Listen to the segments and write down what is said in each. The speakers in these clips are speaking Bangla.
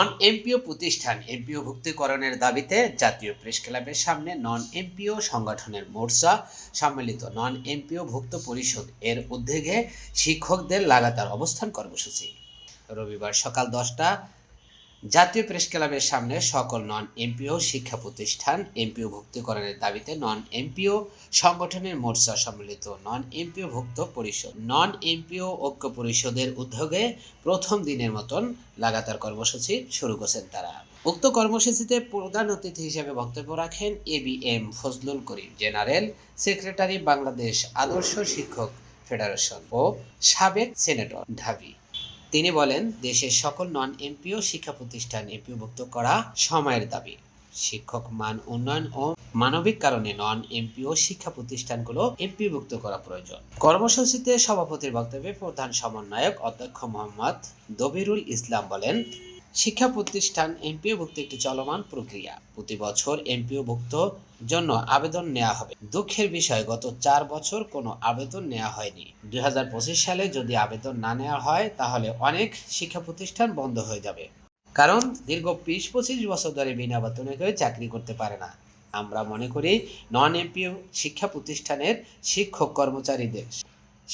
নন এমপিও প্রতিষ্ঠান এমপিও ভুক্তিকরণের দাবিতে জাতীয় প্রেস ক্লাবের সামনে নন এমপিও সংগঠনের মোর্চা সম্মিলিত নন এমপিও ভুক্ত পরিষদ এর উদ্যোগে শিক্ষকদের লাগাতার অবস্থান কর্মসূচি। রবিবার সকাল দশটা জাতীয় প্রেস ক্লাবের সামনে সকল নন এমপিও শিক্ষা প্রতিষ্ঠান এমপিও ভুক্তিকরণের দাবিতে নন এমপিও সংগঠনের মোর্চা সম্মিলিত নন এমপিও ভুক্ত পরিষদ, নন এমপিও ঐক্য পরিষদের উদ্যোগে প্রথম দিনের মতন লাগাতার কর্মসূচি শুরু করেছেন তারা। উক্ত কর্মসূচিতে প্রধান অতিথি হিসেবে বক্তব্য রাখেন A B M Fazlul Karim, general secretary Bangladesh আদর্শ শিক্ষক ফেডারেশন ও সাবেক সেনেটর ঢাবি। তিনি বলেন, দেশের সকল নন এমপিও শিক্ষা প্রতিষ্ঠান এমপিওভুক্ত করা সময়ের দাবি। শিক্ষক মান উন্নয়ন ও মানবিক কারণে নন এমপিও শিক্ষা প্রতিষ্ঠানগুলো এমপিভুক্ত করা প্রয়োজন। কর্মসূচিতে সভাপতির বক্তব্যে প্রধান সমন্বয়ক অধ্যক্ষ মোহাম্মদ দবিরুল ইসলাম বলেন শিক্ষা প্রতিষ্ঠান এমপিওভুক্ত একটি চলমান প্রক্রিয়া। প্রতি বছর এমপিওভুক্ত জন্য আবেদন নেওয়া হবে। দুঃখের বিষয়, গত চার বছর কোনো আবেদন নেওয়া হয়নি। দুই সালে যদি আবেদন না নেওয়া হয়, তাহলে অনেক শিক্ষা প্রতিষ্ঠান বন্ধ হয়ে যাবে। কারণ দীর্ঘ বিশ পঁচিশ বছর ধরে বিনা বেতনে কেউ চাকরি করতে পারে না। আমরা মনে করি নন এমপিও শিক্ষা প্রতিষ্ঠানের শিক্ষক কর্মচারীদের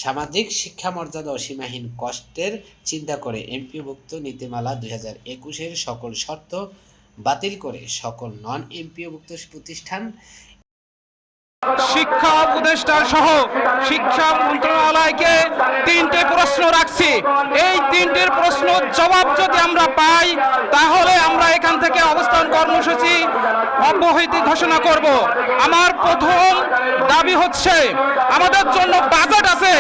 সামাজিক শিক্ষা মর্যাদা ও সীমাহীন কষ্টের চিন্তা করে এমপিওভুক্ত নীতিমালা দুই হাজার একুশের সকল শর্ত বাতিল করে সকল নন এমপিওভুক্ত প্রতিষ্ঠান শিক্ষা উপদেষ্টা সহ শিক্ষা মন্ত্রণালয়কে তিনটে প্রশ্ন রাখছি। এই তিনটের প্রশ্ন জবাব যদি আমরা পাই, তাহলে থেকে অবস্থান কর্মসূচি অব্যাহতি ঘোষণা করব। আমার প্রথম দাবি হচ্ছে, আমাদের জন্য বাজেট আছে,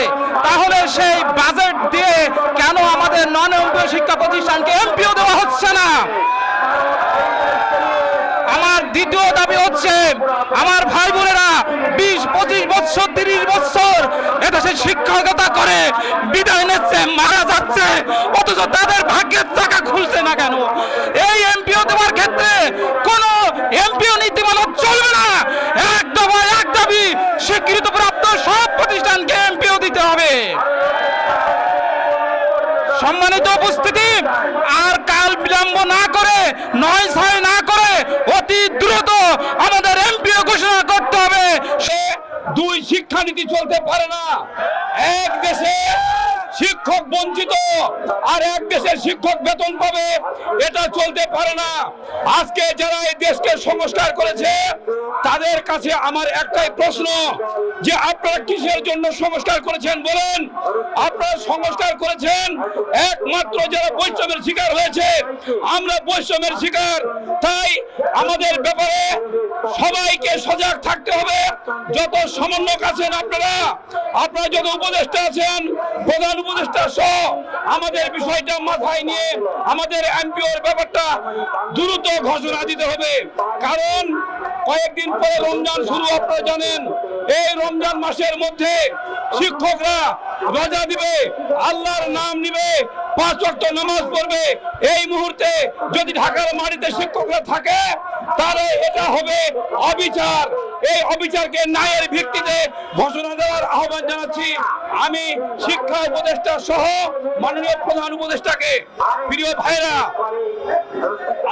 তাহলে সেই বাজেট দিয়ে কেন আমাদের নন এমপিও শিক্ষা প্রতিষ্ঠানকে এমপিও দেওয়া হচ্ছে না? আমার দ্বিতীয় দাবি হচ্ছে, আমার ভাই বোনেরা বিশ, পঁচিশ বছর তিরিশ বছর এদেশে শিক্ষকতা করে, বিদায় নিচ্ছে, মারা যাচ্ছে, অথচ তাদের ভাগ্যের চাকা খুলছে না কেন? এই এমপিও দেওয়ার ক্ষেত্রে কোন এমপিও নীতিমালা চলবে না। এক দফা এক দাবি স্বীকৃতপ্রাপ্ত সব প্রতিষ্ঠানকে এমপিও দিতে হবে। সম্মানিত উপস্থিতি, আর কাল বিলম্ব না করে, নয় ছয় না করে অতি দ্রুত আমাদের এমপিও ঘোষণা করতে হবে সে দুই শিক্ষানীতি চলতে পারে না। এক দেশে শিক্ষক বঞ্চিত আর এক দেশের শিক্ষক বেতন পাবে, এটা চলতে পারে না। আজকে যারা এই দেশকে সংস্কার করেছে, তাদের কাছে আমার একটাই প্রশ্ন, যে আপনারা কিসের জন্য সংস্কার করেছেন বলেন? আপনারা সংস্কার করেছেন একমাত্র যারা বৈষম্যের শিকার হয়েছে, আমরা বৈষম্যের শিকার। তাই আমাদের ব্যাপারে সবাইকে সজাগ থাকতে হবে। যত সমন্বয়ক আছেন আপনারা আপনারা যত উপদেষ্টা আছেন, প্রধান উপদেষ্টা সহ, আমাদের বিষয়টা মাথায় নিয়ে আমাদের এমপিওর ব্যাপারটা দ্রুত ঘোষণা দিতে হবে। কারণ কয়েকদিন পরে রমজান শুরু, আপনারা জানেন, এই রমজান মাসের মধ্যে শিক্ষকরা রোজা দিবে, আল্লাহর নাম নিবে, পাঁচ ওয়াক্ত নামাজ পড়বে। এই মুহূর্তে যদি ঢাকার মাটিতে শিক্ষকরা থাকে এটা হবে অবিচার। এই অবিচারকে ন্যায়ের ভিত্তিতে ঘোষণা দেওয়ার আহ্বান জানাচ্ছি। আমি শিক্ষা উপদেষ্টা সহ মাননীয় প্রধান উপদেষ্টাকে। প্রিয় ভাইরা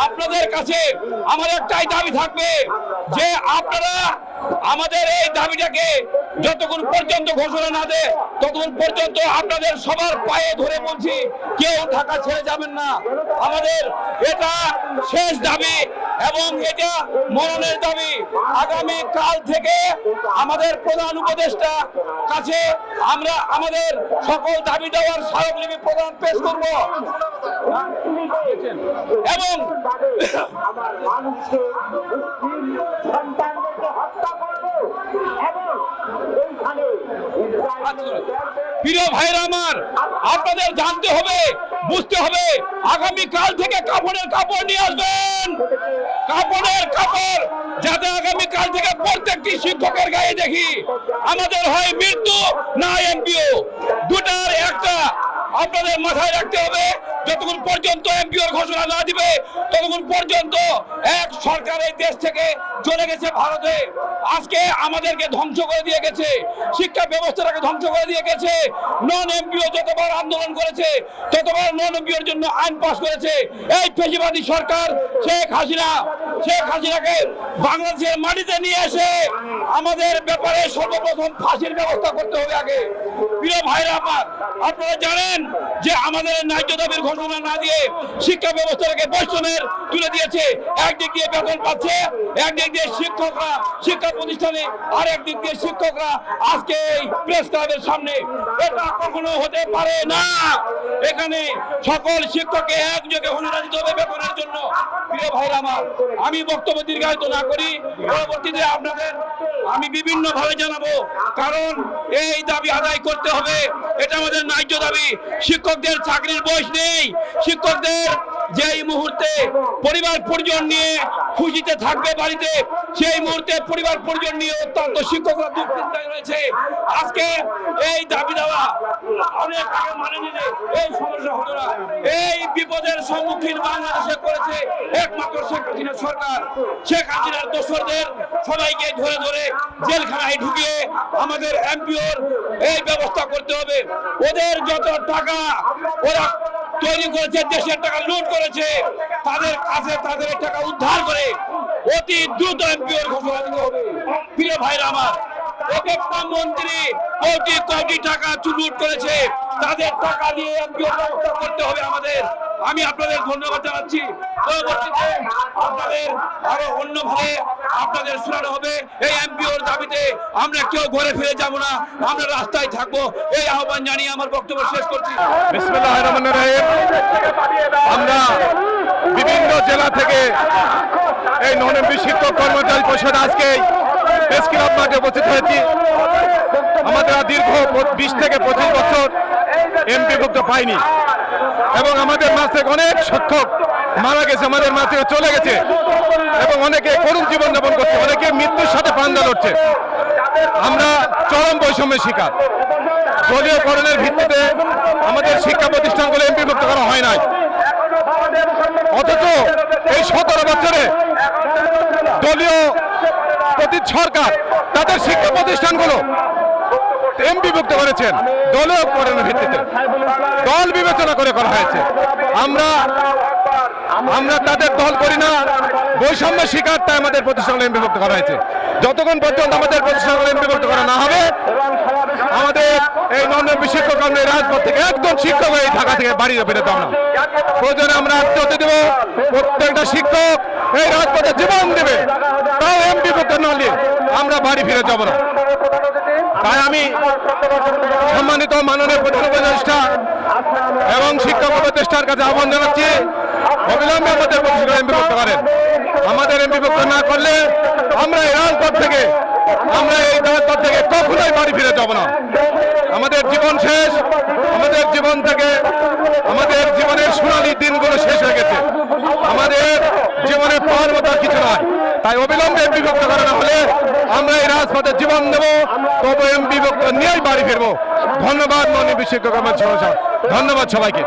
আপনাদের কাছে আমার একটাই দাবি থাকবে যে আপনারা আমাদের এই দাবিটাকে যতক্ষণ পর্যন্ত ঘোষণা না দেয়, ততক্ষণ পর্যন্ত আপনাদের সবার পায়ে ধরে বলছি, কেউ ঢাকা ছেড়ে যাবেন না। আমাদের এটা শেষ দাবি। এবং এটা মরণের দাবি। আগামী কাল থেকে আমাদের প্রধান উপদেষ্টা কাছে আমরা আমাদের সকল দাবি দেওয়ার স্মারকলিপি প্রদান পেশ করব। এবং প্রিয় ভাইরা আমার, আপনাদের জানতে হবে, বুঝতে হবে, আগামী কাল থেকে কাপড়ের কাপড় নিয়ে আসবেন। কাপড়ের কাপড় যাতে আগামী কাল থেকে প্রত্যেকটি শিক্ষকের গায়ে দেখি। আমাদের হয় মৃত্যু, না এমপিও। দুটার একটা আপনাদের মাথায় রাখতে হবে। যতক্ষণ পর্যন্ত এমপিওর ঘোষণা না দিবে ততক্ষণ পর্যন্ত এক সরকার এই দেশ থেকে চলে গেছে ভারতে। আজকে আমাদেরকে ধ্বংস করে দিয়ে গেছে, শিক্ষা ব্যবস্থাটাকে ধ্বংস করে দিয়ে গেছে নন এমপিও যতবার আন্দোলন করেছে, ততবার নন এমপিওর জন্য আইন পাস করেছে। এই পেশিবাদী সরকার শেখ হাসিনা, শেখ হাসিনাকে বাংলাদেশের মাটিতে নিয়ে এসে আমাদের ব্যাপারে সর্বপ্রথম ফাঁসির ব্যবস্থা করতে হবে আগে। প্রিয় ভাইরা আমার, আপনারা জানেন যে আমাদের ন্যায্য দাবির ঘোষণা না দিয়ে শিক্ষা ব্যবস্থাটাকে বৈষম্যের তুলে দিয়েছে। একদিক দিয়ে বেতন পাচ্ছে, একদিক দিয়ে শিক্ষকরা, শিক্ষা প্রতিষ্ঠানে আর একদিক দিয়ে শিক্ষকরা আজকে এই প্রেস ক্লাবের সামনে। এটা কখনো হতে পারে না। এখানে সকল শিক্ষককে একযোগে দিতে হবে বেতনের জন্য। প্রিয় ভাইরা আমার, আমি বক্তব্য দীর্ঘায়িত না করি, পরবর্তীতে আপনাদের আমি বিভিন্ন ভাবে জানাব। কারণ এই দাবি আদায় করতে হবে। এটা আমাদের ন্যায্য দাবি। শিক্ষকদের চাকরির বয়স নেই। শিক্ষকদের যেই মুহূর্তে পরিবার পরিজন নিয়ে খুশিতে থাকবে বাড়িতে, সেই মুহূর্তে পরিবার পরিজন নিয়ে অত্যন্ত শিক্ষকরা দুশ্চিন্তায় রয়েছে। আজকে এই দাবি দেওয়া অনেক আগে মানে নিলে এই সমস্যা হতো না। এই বিপদের সম্মুখীন বাংলাদেশে করেছে একমাত্র শেখ হাসিনা সরকার। শেখ হাসিনার দোসরদের সবাইকে ধরে ধরে জেলখানায় ঢুকিয়ে আমাদের এমপিওর এই ব্যবস্থা করতে হবে। ওদের যত টাকা ওরা তৈরি করেছে, দেশের টাকা লুট করেছে, তাদের কাছে তাদের টাকা উদ্ধার করে অতি দ্রুত এমপিওর ঘোষণা দিতে হবে। প্রিয় ভাইরা আমার, এক একটা মন্ত্রী কোটি কোটি টাকা লুট করেছে, তাদের টাকা দিয়ে ব্যবস্থা করতে হবে আমাদের। আমি আপনাদের ধন্যবাদ জানাচ্ছি। পরবর্তীতে আপনাদের আরও অন্যভাবে আপনাদের শোনানো হবে। এই এমপিওর দাবিতে আমরা কেউ ঘরে ফিরে যাব না। আমরা রাস্তায় থাকব। এই আহ্বান জানিয়ে আমার বক্তব্য শেষ করছি। আমরা বিভিন্ন জেলা থেকে এই নন এমপি শিক্ষক কর্মচারী পরিষদ আজকে প্রেস ক্লাব মাঠে উপস্থিত হয়েছি। আমাদের দীর্ঘ বিশ থেকে পঁচিশ বছর এমপি ভুক্ত পাইনি। এবং আমাদের থেকে অনেক শিক্ষক মারা গেছে, আমাদের মাছ থেকে চলে গেছে। এবং অনেকে করুণ জীবনযাপন করছে, অনেকে মৃত্যুর সাথে পান্দা লড়ছে আমরা চরম বৈষম্যের শিকার। দলীয়করণের ভিত্তিতে আমাদের শিক্ষা প্রতিষ্ঠানগুলো এমপিভুক্ত করা হয় নাই। অথচ এই সতেরো বছরে দলীয় প্রতি সরকার, তাদের শিক্ষা প্রতিষ্ঠানগুলো এমপিভুক্ত করেছেন, দলীয়করণের ভিত্তিতে। দল বিবেচনা করে করা হয়েছে। আমরা আমরা তাদের দল করি না। বৈষম্য শিকার তাই আমাদের প্রতিষ্ঠানগুলো এমপিভুক্ত করা হয়েছে। যতক্ষণ পর্যন্ত আমাদের প্রতিষ্ঠানগুলো এমপিভুক্ত করা না হবে, আমাদের এই নন শিক্ষক আমরা এই রাজপথ থেকে একদম শিক্ষক হয়ে ঢাকা থেকে বাড়ি বেরোতে আমরা প্রয়োজনে আমরা আত্মহত্যা দেব, প্রত্যেকটা শিক্ষক এই রাজপথে জীবন দেবে। তাও এমপি পক্ষে নলে আমরা বাড়ি ফিরে যাব না। তাই আমি সম্মানিত মাননীয় প্রধান উপদেষ্টা এবং শিক্ষক উপদেষ্টার কাছে আহ্বান জানাচ্ছি আমাদের প্রতিষ্ঠান এমপি ভুক্ত করেন আমাদের এমপি ভুক্ত না করলে আমরা এই রাজপথ থেকে, আমরা এই রাজপথ থেকে কখনোই বাড়ি ফিরে যাব না। আমাদের জীবন শেষ, আমাদের জীবন থেকে, আমাদের জীবনের সোনালী দিনগুলো শেষ হয়ে গেছে। আমাদের জীবনে পাওয়ার মতো কিছু নয়। তাই অবিলম্বে এমপি ভুক্ত করা না হলে আমরা এই রাজপথে জীবন দেবো, তবু এমপি ভুক্ত নিয়েই বাড়ি ফিরবো। ধন্যবাদ মনে আমার ধন্যবাদ সবাইকে।